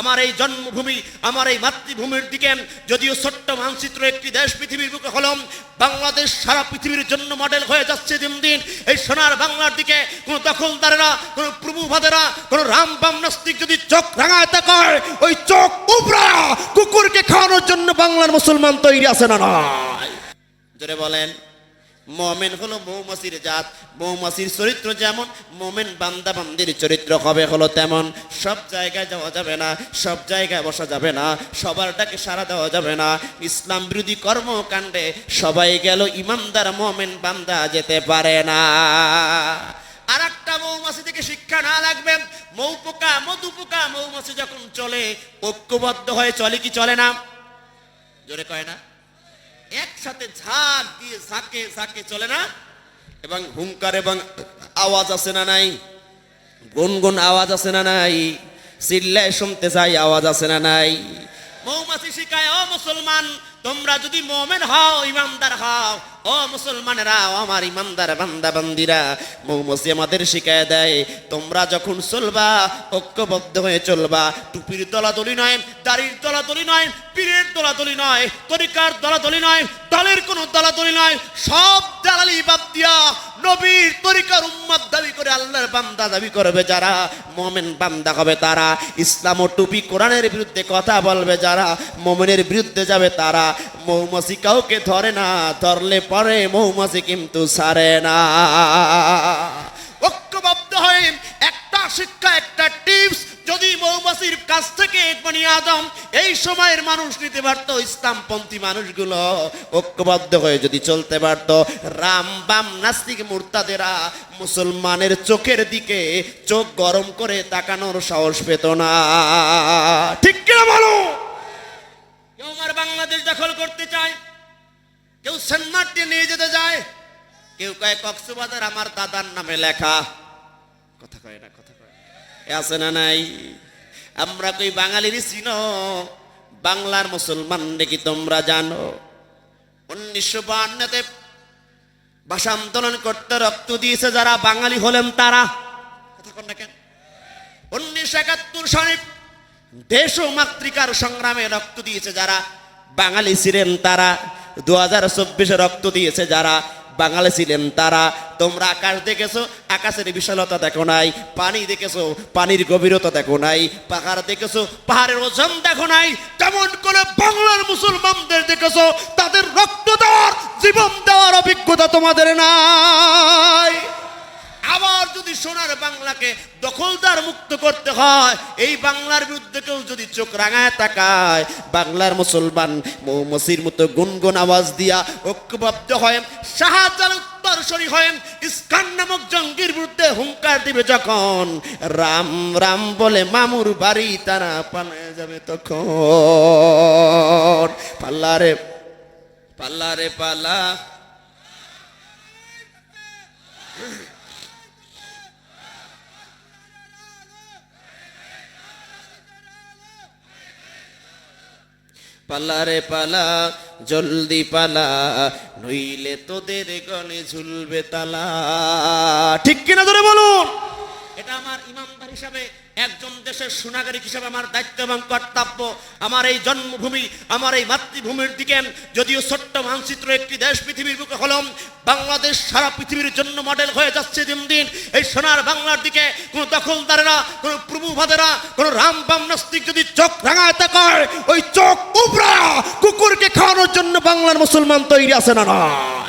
আমার এই জন্মভূমি, আমার এই মাতৃভূমির দিকে যদিও ছোট্ট মানচিত্র একটি দেশ পৃথিবীর বুকে হলম, বাংলাদেশ সারা পৃথিবীর জন্য মডেল হয়ে যাচ্ছে দিন দিন। এই সোনার বাংলার দিকে কোনো দখলদারেরা, কোনো প্রভুভাদেরা কোনো রাম বাম নাস্তিক যদি চোখ রাঙায় তাকায়, ওই চোখ উপরা কুকুরকে খাওয়ানোর জন্য বাংলার মুসলমান তৈরি আছে না নয় জোরে বলেন। মোমেন হলো মৌমাছির জাত, মৌমাছির চরিত্র যেমন, মোমেন বান্দা বান্দির চরিত্র হবে হলো তেমন। সব জায়গায় যাওয়া যাবে না, সব জায়গায় বসা যাবে না সবারটাকে সারা দেওয়া যাবে না। ইসলাম বিরোধী কর্মকাণ্ডে সবাই গেল, ইমানদার মোমেন বান্দা যেতে পারে না। আর একটা মৌমাছি থেকে শিক্ষা না লাগবে মৌ পোকা মধু পোকা মৌমাছি যখন চলে, ঐক্যবদ্ধ হয়ে চলে কি চলে না? জোরে কয় না? একসাথে ঝাঁক দিয়ে ঝাঁকে ঝাঁকে চলে না? এবং হুঙ্কার এবং আওয়াজ আছে না নাই? গুনগুন আওয়াজ আছে না নাই? চিল্লায় শুনতে চাই আওয়াজ আছে না নাই? মৌমাছি শিখায় ও মুসলমান, তোমরা যদি মোমেন হও, ইমানদার হও, ও মুসলমানেরা আমার ইমানদার বান্দা বান্দিরা মৌমাছি আমাদের শিখায় দেয়, তোমরা যখন চলবা, ঐক্যবদ্ধ হয়ে চলবা, টুপির দলাদলি নয়, দাড়ির দলাদলি নয়, পীরের দলাদলি নয়, তরিকার দলাদলি নয়, দলের কোনো দলাদলি নয়, সব দালালি বাদ দিয়া নবীর তরিকার উম্মত দাবি আল্লাহর বান্দা দাবি করবে যারা, মোমেন বান্দা হবে তারা। ইসলাম ও টুপি কোরআনের বিরুদ্ধে কথা বলবে যারা, মোমেনের বিরুদ্ধে যাবে তারা। মৌমাছি কাউকে ধরে না, ধরলে পরে মৌমাছি কিন্তু সারে না। ঐক্যবদ্ধ হয়ে একটা শিক্ষা, একটা টিপস মৌমাছির কাছ থেকে বনি আদম, এই সময়ের মানুষ নিতে পারত ইসলামপন্থী মানুষগুলো। ঐক্যবদ্ধ হয়ে যদি চলতে পারত, রাম বাম নাস্তিক মুরতাদেরা মুসলমানের চোখের দিকে চোখ গরম করে তাকানোর সাহস পেত না। ঠিক কিনা বলো? কেউ আমার বাংলাদেশ দখল করতে চায়, কেউ সেন্টমার্টে নিয়ে যেতে যায় কেউ কয় কক্সবাজার আমার দাদার নামে লেখা। কথা কয় না, কথা কয় আছে না নাই? আমরা কই বাঙালির চিন বাংলার মুসলমান দেখি তোমরা জানো? উনিশশো বাহান্নতে ভাষা আন্দোলন করতে রক্ত দিয়েছে যারা বাঙালি হলেন তারা। উনিশশো একাত্তর সালে দেশ ও মাতৃকার সংগ্রামে রক্ত দিয়েছে যারা বাঙালি ছিলেন তারা। দু হাজার চব্বিশে রক্ত দিয়েছে যারা বাঙালি ছিলেন তারা। তোমরা আকাশ দেখেছ, আকাশের বিশালতা দেখো নাই, পানি দেখেছ, পানির গভীরতা দেখো নাই, পাহাড় দেখেছ, পাহাড়ের ওজন দেখো নাই, কেমন করে বাংলার মুসলমানদের দেখেছ, তাদের রক্ত দেওয়ার, জীবন দেওয়ার অভিজ্ঞতা তোমাদের যদি সোনার বাংলাকে দখলদার মুক্ত করতে হয়। এই বাংলার বিরুদ্ধে কেউ যদি চোখ রাঙায় তাকায়, বাংলার মুসলমান মৌমসির মতো গুনগুন আওয়াজ দিয়া ঐক্যবদ্ধ হয়। শাহজাল উত্তরসরি হয়। ইস্কান নামক জঙ্গির বিরুদ্ধে হুঙ্কার দিবে যখন। রাম রাম বলে, মামুর বাড়ি তারা পালায় যাবে তখন। পাল্লারে পাল্লারে পালা পালা রে পালা, জলদি পালা, নইলে তোদের গলে ঝুলবে তালা। ঠিক কিনা ধরে বলুন? এটা আমার ইমানদার হিসাবে একজন দেশের সুনাগরিক হিসেবে আমার দায়িত্ব এবং কর্তব্য, আমার এই জন্মভূমি, আমার এই মাতৃভূমির দিকে, যদিও ছোট্ট মানচিত্র একটি দেশ পৃথিবীর বুকে হলম, বাংলাদেশ সারা পৃথিবীর জন্য মডেল হয়ে যাচ্ছে দিন দিন। এই সোনার বাংলার দিকে কোনো দখলদারেরা, কোনো প্রভুভাদেরা কোনো রাম বাম নাস্তিক যদি চোখ রাঙায় তাকায় ওই চোখ উপরা কুকুরকে খাওয়ানোর জন্য বাংলার মুসলমান তৈরি আছে না নয়